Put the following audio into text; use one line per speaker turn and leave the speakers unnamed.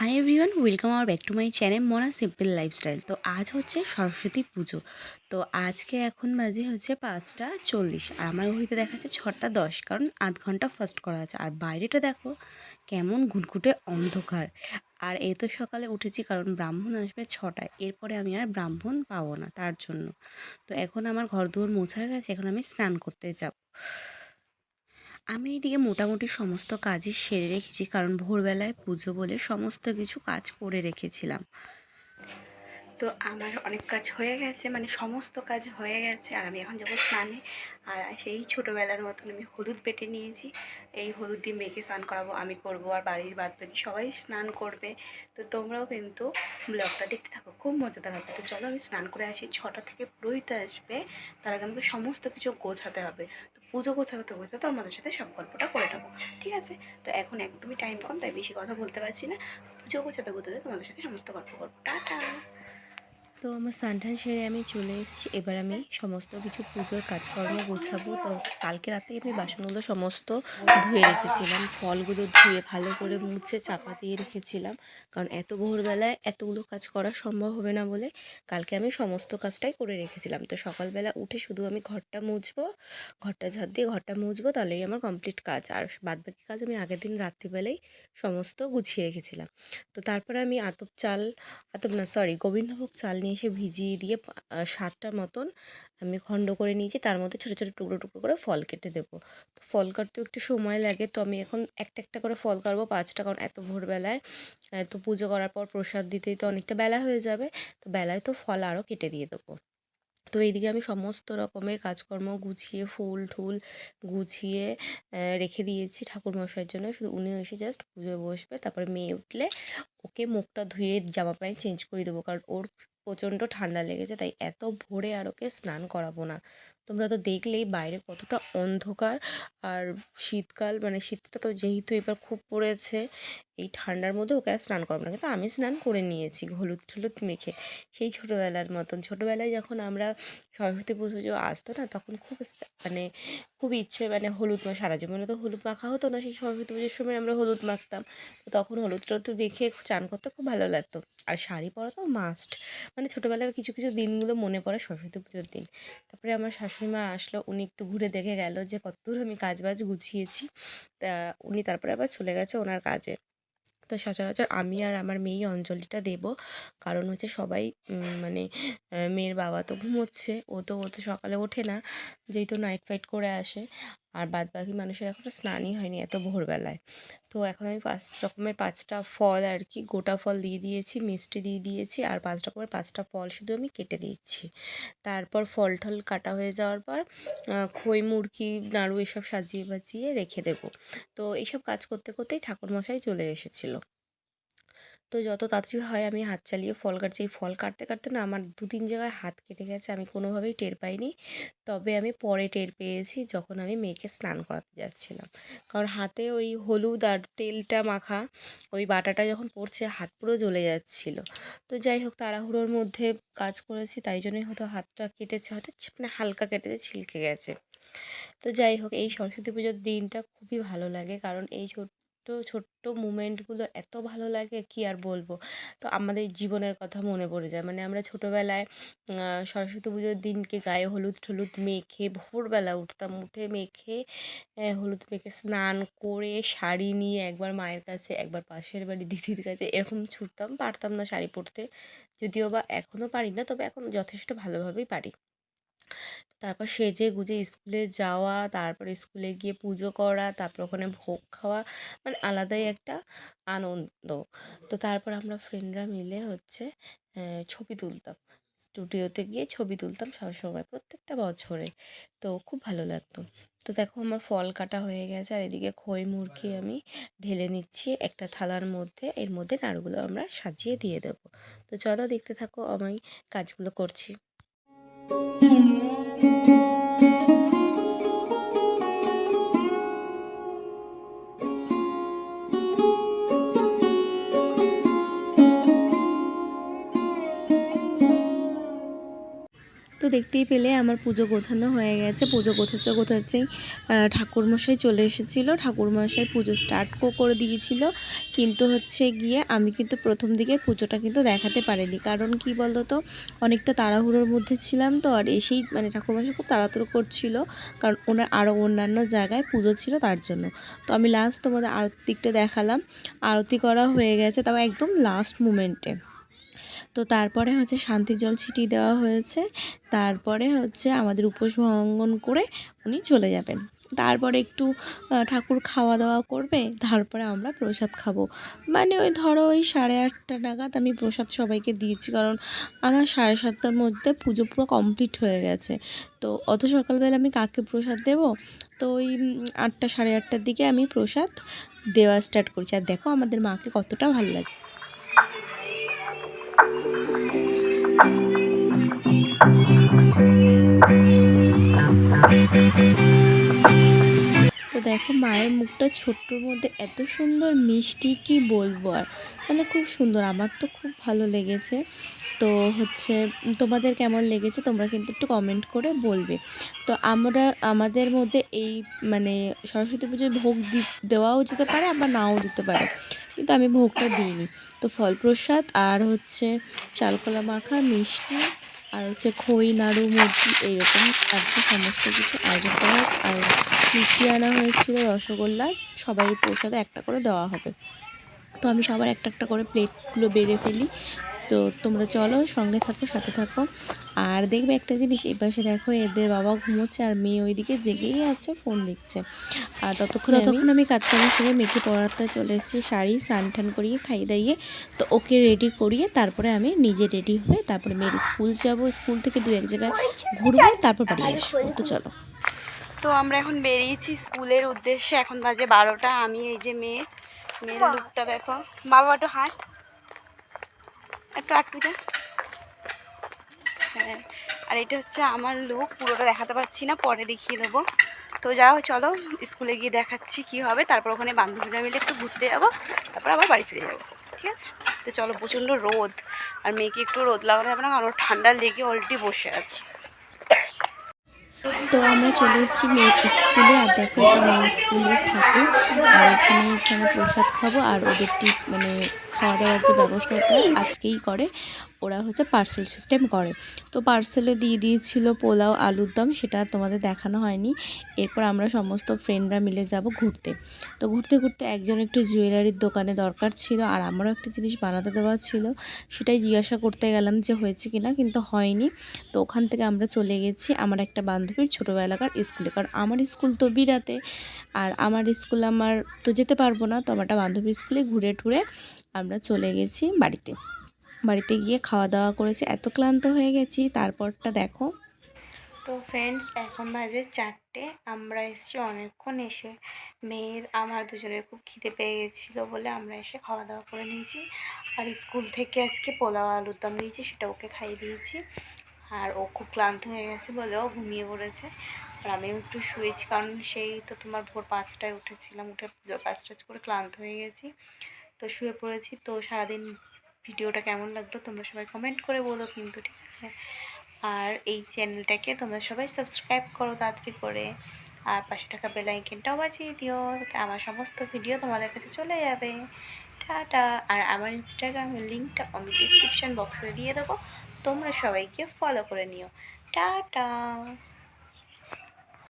Hi everyone welcome our back to my channel Mona simple lifestyle তো আজ হচ্ছে সরস্বতী পুজো। তো আজকে এখন বাজে হচ্ছে পাঁচটা চল্লিশ। আর আমার ঘড়িতে দেখাচ্ছে ছটা দশ, কারণ আধ ঘণ্টা ফার্স্ট করা আছে। আর বাইরেটা দেখো, কেমন ঘুটঘুটে অন্ধকার। আর এই তো সকালে উঠেছি, কারণ ব্রাহ্মণ আসবে ছটায়। এরপরে আমি আর ব্রাহ্মণ পাবো না, তার জন্য। তো এখন আমার ঘর দুয়ার মোছা গেছে এখন আমি স্নান করতে যাব। আমি এইদিকে মোটামুটি সমস্ত কাজই সেরে রেখেছি, কারণ ভোরবেলায় পুজো বলে সমস্ত কিছু কাজ করে রেখেছিলাম। তো আমার অনেক কাজ হয়ে গেছে মানে সমস্ত কাজ হয়ে গেছে, আর আমি এখন যাব স্নানে। আর সেই ছোটোবেলার মতন আমি হলুদ বেটে নিয়েছি, এই হলুদ দিয়ে মেয়েকে স্নান করাবো, আমি করব, আর বাড়ির বাদ বাকি সবাই স্নান করবে। তো তোমরাও কিন্তু ব্লগটা দেখতে থাকো, খুব মজাদার হবে। তো চলো আমি স্নান করে আসি, ছটা থেকে পুরোহিত আসবে, তার আগে আমাকে সমস্ত কিছু গোছাতে হবে। তো পুজো গোছাতে গোছাতে আমাদের সাথে সব গল্পটা করে নেব, ঠিক আছে? তো এখন একদমই টাইম কম, তাই বেশি কথা বলতে পারছি না। পুজো গোছাতে গোছাতে তোমাদের সাথে সমস্ত গল্প করব। টাটা! তো আমার স্নান সেরে আমি চলে এসেছি। এবার আমি সমস্ত কিছু পুজোর কাজকর্ম গোছাবো। তো কালকে রাতে আমি বাসনগুলো সমস্ত ধুয়ে রেখেছিলাম। ফলগুলো ধুয়ে ভালো করে মুছে চাপা দিয়ে রেখেছিলাম। কারণ এত ভোরবেলায় এতগুলো কাজ করা সম্ভব হবে না বলে কালকে আমি সমস্ত কাজটাই করে রেখেছিলাম। তো সকালবেলা উঠে শুধু আমি ঘরটা মুছবো, ঘরটা ঝাড় দিয়ে ঘরটা মুছবো, তাহলেই আমার কমপ্লিট কাজ। আর বাদবাকি কাজ আমি আগের দিন রাত্রিবেলাই সমস্ত গুছিয়ে রেখেছিলাম। তো তারপরে আমি আতপ চাল, আতপ না সরি গোবিন্দভোগ চাল নিয়ে এসে ভিজিয়ে দিয়ে সাতটার মতন আমি খণ্ড করে নিয়েছি। তার মধ্যে ছোটো ছোটো টুকরো টুকরো করে ফল কেটে দেবো। তো ফল কাটতেও একটু সময় লাগে। তো আমি এখন একটা একটা করে ফল কাটবো পাঁচটা। কারণ এত ভোরবেলায় তো পুজো করার পর প্রসাদ দিতেই তো অনেকটা বেলা হয়ে যাবে। তো বেলায় তো ফল আরও কেটে দিয়ে দেবো। তো এইদিকে আমি সমস্ত রকমের কাজকর্ম গুছিয়ে, ফুল টুল গুছিয়ে রেখে দিয়েছি ঠাকুরমশাইয়ের জন্য। শুধু উনি এসে জাস্ট পুজোয় বসবে, তারপরে মেয়ে উঠলে ওকে মুখটা ধুয়ে জামা প্যান্ট চেঞ্জ করে দেবো। কারণ ওর প্রচণ্ড ঠান্ডা লেগেছে, তাই এত ভোরে আর ওকে স্নান করাবো না। তোমরা তো দেখলেই বাইরে কতটা অন্ধকার আর শীতকাল মানে শীতটা তো যেহেতু এবার খুব পড়েছে এই ঠান্ডার মধ্যে ওকে আর স্নান করাবো না। কিন্তু আমি স্নান করে নিয়েছি হলুদ টলুদ মেখে। সেই ছোটোবেলার মতন। ছোটোবেলায় যখন আমরা সরস্বতী পুজো আসতো না, তখন খুব মানে খুব ইচ্ছে মানে হলুদ মা, সারা জীবনে তো হলুদ মাখা হতো না। সেই সরস্বতী পুজোর সময় আমরা হলুদ মাখতাম। তখন হলুদ টলুদ মেখে চান করতে খুব ভালো লাগতো। আর শাড়ি পরা তো মাস্ট মানে ছোটোবেলার কিছু কিছু দিনগুলো মনে পড়ে সরস্বতী পুজোর দিন। তারপরে আমার শাশুড়ি মা আসলো। উনি একটু ঘুরে দেখে গেল যে কতদূর আমি কাজ বাজ গুছিয়েছি। তা উনি তারপরে আবার চলে গেছে ওনার কাজে। তো সচরাচর আমি আর আমার মেয়ে অঞ্জলিটা দেব। কারণ হচ্ছে সবাই মানে মেয়ের বাবা তো ঘুমোচ্ছে। ও তো ও তো সকালে ওঠে না, যেহেতু নাইট ফাইট করে আসে। আর বাদ বাকি মানুষের এখনও স্নানই হয়নি এত ভোরবেলায়। তো এখন আমি পাঁচ রকমের পাঁচটা ফল আর কি, গোটা ফল দিয়ে দিয়েছি, মিষ্টি দিয়ে দিয়েছি আর পাঁচ রকমের পাঁচটা ফল শুধু আমি কেটে দিচ্ছি। তারপর ফল টল কাটা হয়ে যাওয়ার পর খই, মুরগি, নাড়ু এসব সাজিয়ে বাজিয়ে রেখে দেবো। তো এইসব কাজ করতে করতেই ঠাকুরমশাই চলে এসেছিল। তো যত তাড়াতাড়ি হয় আমি হাত চালিয়ে ফল কাটছি। এই ফল কাটতে কাটতে না আমার দু তিন জায়গায় হাত কেটে গেছে, আমি কোনোভাবেই টের পাইনি। তবে আমি পরে টের পেয়েছি যখন আমি মেয়েকে স্নান করাতে যাচ্ছিলাম। কারণ হাতে ওই হলুদ আর তেলটা মাখা, ওই বাটাটা যখন পড়ছে হাত পুরো জ্বলে যাচ্ছিল। তো যাই হোক, তাড়াহুড়োর মধ্যে কাজ করেছি, তাই জন্যই হয়তো হাতটা কেটেছে, হয়তো মানে হালকা কেটেছে, ছিলকে গেছে। তো যাই হোক, এই সরস্বতী পুজোর দিনটা খুবই ভালো লাগে। কারণ এই ছোট ছোট্ট মুমেন্টগুলো এত ভালো লাগে, কি আর বলব? তো আমাদের জীবনের কথা মনে পড়ে যায়। মানে আমরা ছোটোবেলায় সরস্বতী পুজোর দিনকে গায়ে হলুদ টলুদ মেখে ভোরবেলা উঠতাম। উঠে মেখে হলুদ মেখে স্নান করে শাড়ি নিয়ে একবার মায়ের কাছে, একবার পাশের বাড়ি দিদির কাছে এরকম ছুটতাম। পারতাম না শাড়ি পরতে। যদিও বা এখনও পারি না, তবে এখন যথেষ্ট ভালোভাবেই পারি। তারপর সেজে গুজে স্কুলে যাওয়া, তারপরে স্কুলে গিয়ে পুজো করা, তারপর ওখানে ভোগ খাওয়া মানে আলাদাই একটা আনন্দ। তো তারপর আমরা ফ্রেন্ডরা মিলে হচ্ছে ছবি তুলতাম। স্টুডিওতে গিয়ে ছবি তুলতাম সবসময় প্রত্যেকটা বছরে। তো খুব ভালো লাগতো। তো দেখো আমার ফল কাটা হয়ে গেছে, আর এদিকে খই মুরগি আমি ঢেলে নিচ্ছি, একটা থালার মধ্যে, এর মধ্যে নাড়ুগুলো আমরা সাজিয়ে দিয়ে দেবো। তো চলো দেখতে থাকো, আমি কাজগুলো করছি।
দেখতেই পেলে আমার পুজো গোছানো হয়ে গেছে। পুজো গোছাতে আহ, ঠাকুরমশাই চলে এসেছিল। ঠাকুরমশাই পুজো স্টার্ট করে দিয়েছিল। কিন্তু হচ্ছে গিয়ে আমি কিন্তু প্রথম দিকের পুজোটা কিন্তু দেখাতে পারিনি। কারণ কি বলতো তো অনেকটা তাড়াহুড়োর মধ্যে ছিলাম তো আর এসেই মানে ঠাকুরমশাই খুব তাড়াতাড়ি করছিল। কারণ ওনার আরও অন্যান্য জায়গায় পুজো ছিল তার জন্য। তো আমি লাস্ট তোমাদের আরতি দিকটা দেখালাম। আরতি করা হয়ে গেছে তবে একদম লাস্ট মুমেন্টে তো তারপরে হচ্ছে শান্তির জল ছিটিয়ে দেওয়া হয়েছে। তারপরে হচ্ছে আমাদের উপোস ভঙ্গন করে উনি চলে যাবেন। তারপরে একটু ঠাকুর খাওয়া দাওয়া করবে, তারপরে আমরা প্রসাদ খাব। মানে ওই ধরো ওই সাড়ে আটটা নাগাদ আমি প্রসাদ সবাইকে দিয়েছি, কারণ আমার সাড়ে সাতটার মধ্যে পুজো পুরো কমপ্লিট হয়ে গেছে। তো অত সকালবেলা আমি কাকে প্রসাদ দেব? তো ওই আটটা সাড়ে আটটার দিকে আমি প্রসাদ দেওয়া স্টার্ট করছি। আর দেখো আমাদের মাকে কতটা ভালো লাগে। তো দেখো মায়ের মুখটা ছোট্টর মধ্যে এত সুন্দর মিষ্টি কি বলব আর? মানে খুব সুন্দর, আমার তো খুব ভালো লেগেছে। তো হচ্ছে তোমাদের কেমন লেগেছে তোমরা কিন্তু একটু কমেন্ট করে বলবে। তো আমরা, আমাদের মধ্যে এই মানে সরস্বতী পুজোয় ভোগ দেওয়াও যেতে পারে, আবার নাও দিতে পারে। কিন্তু আমি ভোগটা দিইনি। তো ফল প্রসাদ আর হচ্ছে চালকলা মাখা, মিষ্টি আর হচ্ছে খই, নাড়ু, মুরগি এইরকম আর কি সমস্ত কিছু আয়োজন করা হয়েছে আর মিষ্টি আনা হয়েছিল রসগোল্লা। সবাই প্রসাদে একটা করে দেওয়া হবে। তো আমি সবার একটা একটা করে প্লেটগুলো বেড়ে ফেলি। তো তোমরা চলো সঙ্গে থাকো সাথে থাকো। আর দেখবে একটা জিনিস এই পাশে দেখো এদের বাবা ঘুমোচ্ছে আর মেয়ে ওইদিকে জেগেই আছে ফোন দেখছে। আর ততক্ষণ ততক্ষণ আমি কাজকর্ম সেরে মেয়েকে পড়াতে চলে এসেছি শাড়ি স্নান টান করিয়ে খাইয়ে দাইয়ে। তো ওকে রেডি করিয়ে তারপরে আমি নিজে রেডি হয়ে তারপরে মেয়ের স্কুল যাব। স্কুল থেকে দু এক জায়গায় ঘুরবো তারপর বাড়ি আসব। তো চলো।
তো আমরা এখন বেরিয়েছি স্কুলের উদ্দেশ্যে এখন বাজে বারোটা। আমি এই যে মেয়ে মেয়ের লুকটা দেখো। বাবা একটু হাঁট। একটু আটটু যা হ্যাঁ আর এটা হচ্ছে আমার লুক পুরোটা দেখাতে পারছি না, পরে দেখিয়ে দেবো। তো যাও চলো, স্কুলে গিয়ে দেখাচ্ছি কি হবে, তারপর ওখানে বান্ধবীরা মিলে একটু ঘুরতে যাব, তারপর আবার বাড়ি ফিরে যাব, ঠিক আছে? তো চলো, প্রচণ্ড রোদ, আর মেয়েকে একটু রোদ লাগানো যাবে না, কারণ ঠান্ডা লেগে অলরেডি বসে আছে।
তো আমরা চলে এসেছি মেয়ের স্কুলে, আর দেখো, এটা মেয়ের স্কুলের ঠাকুর, আর এখানে এখানে প্রসাদ খাব, আর ওদের টিপ মানে খাওয়া দাওয়ার যে ব্যবস্থাটা আজকেই করে, ওরা হচ্ছে পার্সেল সিস্টেম করে। তো পার্সেলে দিয়ে দিয়েছিল পোলাও, আলুর দম, সেটা তোমাদের দেখানো হয়নি। এরপর আমরা সমস্ত ফ্রেন্ডরা মিলে যাব ঘুরতে। তো ঘুরতে ঘুরতে একজন একটু জুয়েলারির দোকানে দরকার ছিল, আর আমারও একটা জিনিস বানাতে দেওয়া ছিল, সেটাই জিজ্ঞাসা করতে গেলাম যে হয়েছে কিনা, কিন্তু হয়নি। তো ওখান থেকে আমরা চলে গেছি আমার একটা বান্ধবীর ছোটোবেলাকার স্কুলে। কারণ আমার স্কুল তো বিরাতে, আর আমার স্কুল আমার তো যেতে পারব না, তো আমার একটা বান্ধবীর স্কুলে ঘুরে টুরে আমরা চলে গেছি বাড়িতে। বাড়িতে গিয়ে খাওয়া দাওয়া করেছি। এত ক্লান্ত হয়ে গেছি, তারপরটা দেখো।
তো ফ্রেন্ডস এখন বাজে চারটে। আমরা এসেছি অনেকক্ষণ এসে মেয়ের, আমার দুজনের খুব খিদে পেয়ে গেছিল বলে আমরা এসে খাওয়া দাওয়া করে নিয়েছি। আর স্কুল থেকে আজকে পোলাও আলুর দম দিয়েছি, সেটা ওকে খাইয়ে দিয়েছি। আর ও খুব ক্লান্ত হয়ে গেছে বলে ও ঘুমিয়ে পড়েছে। আর আমিও একটু শুয়েছি, কারণ সেই তো তোমার ভোর পাঁচটায় উঠেছিলাম, উঠে পুজোর কাজ টাজ করে ক্লান্ত হয়ে গেছি। তো শুয়ে পড়েছি। তো সারাদিন ভিডিওটা কেমন লাগল তোমরা সবাই কমেন্ট করে বলো কিন্তু, ঠিক আছে? আর এই চ্যানেলটাকে তোমরা সবাই সাবস্ক্রাইব করো তাড়াতাড়ি করে। আর পাশে থাকা বেল আইকনটাও বাজিয়ে দিও, যাতে আমার সমস্ত ভিডিও তোমাদের কাছে চলে যাবে। টাটা। আর আমার ইনস্টাগ্রামের লিঙ্কটা আমি ডিসক্রিপশন বক্সে দিয়ে দেবো। তোমরা সবাইকে ফলো করে নিও। টাটা।